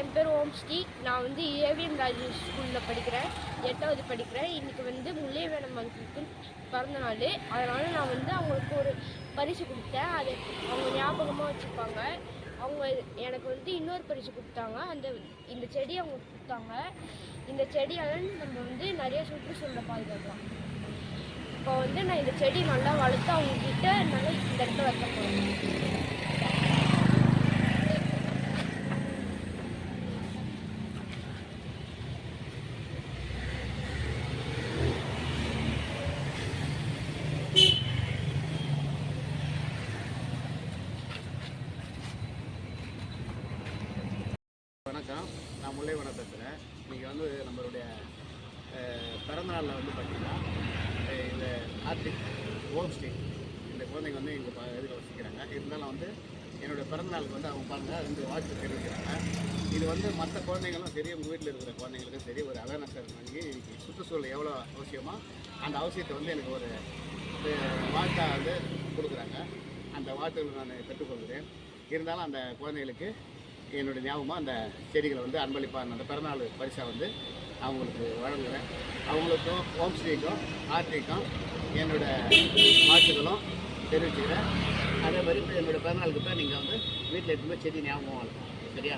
என் பேர் ஓம் ஸ்ரீ நான் வந்து ஏவிஎம் ராஜேஷ் ஸ்கூலில் படிக்கிறேன். எட்டாவது படிக்கிறேன். இன்றைக்கி வந்து முல்லைவேணம் அங்கிளுக்கு பிறந்த நாள். அதனால் நான் வந்து அவங்களுக்கு ஒரு பரிசு கொடுத்தேன். அது அவங்க ஞாபகமாக வச்சுருப்பாங்க அவங்க எனக்கு வந்து இன்னொரு பரிசு கொடுத்தாங்க. அந்த இந்த செடி அவங்க கொடுத்தாங்க. இந்த செடியால் நம்ம வந்து நிறைய சுற்றுச்சூழலை பாதுகாக்கலாம். இப்போ வந்து நான் இந்த செடி நல்லா வளர்த்து அவங்கக்கிட்ட நல்லா இந்த இடத்துல வைக்க போகிறேன் வணக்கம். நான் முல்லைவனம் பேசுகிறேன் இன்றைக்கி வந்து நம்மளுடைய பிறந்தநாளில் வந்து பார்த்திங்கன்னா இந்த ஆர்டிக் ஹோம் ஸ்டே. இந்த குழந்தைங்க வந்து எங்கள் இதில் வசிக்கிறாங்க. இருந்தாலும் வந்து என்னுடைய பிறந்தநாளுக்கு வந்து அவங்க பாருங்க ரெண்டு வாழ்த்து தெரிவிக்கிறாங்க. இது வந்து மற்ற குழந்தைங்களும் சரி உங்கள் வீட்டில் இருக்கிற குழந்தைங்களுக்கும் சரி ஒரு அவேர்னஸ் வாங்கி இன்றைக்கி சுற்றுச்சூழல் எவ்வளோ அவசியமோ அந்த அவசியத்தை வந்து எனக்கு ஒரு வாட்டா வந்து கொடுக்குறாங்க. அந்த வாழ்த்துக்களை நான் பெற்றுக்கொள்கிறேன். இருந்தாலும் அந்த குழந்தைகளுக்கு என்னுடைய ஞாபகமாக அந்த செடிகளை வந்து அன்பளிப்பாக அந்த பிறநாள் பரிசாக வந்து அவங்களுக்கு வழங்குகிறேன் அவங்களுக்கும் ஹோம் ஸ்டேக்கும் ஆர்டிக்கும் என்னோட வாழ்த்துக்களும் தெரிவிச்சுக்கிறேன். அதே மாதிரி இப்போ பிறநாளுக்கு தான் நீங்கள் வந்து வீட்டில் எடுத்துமே செடி ஞாபகம் வளர்க்கணும். சரியா?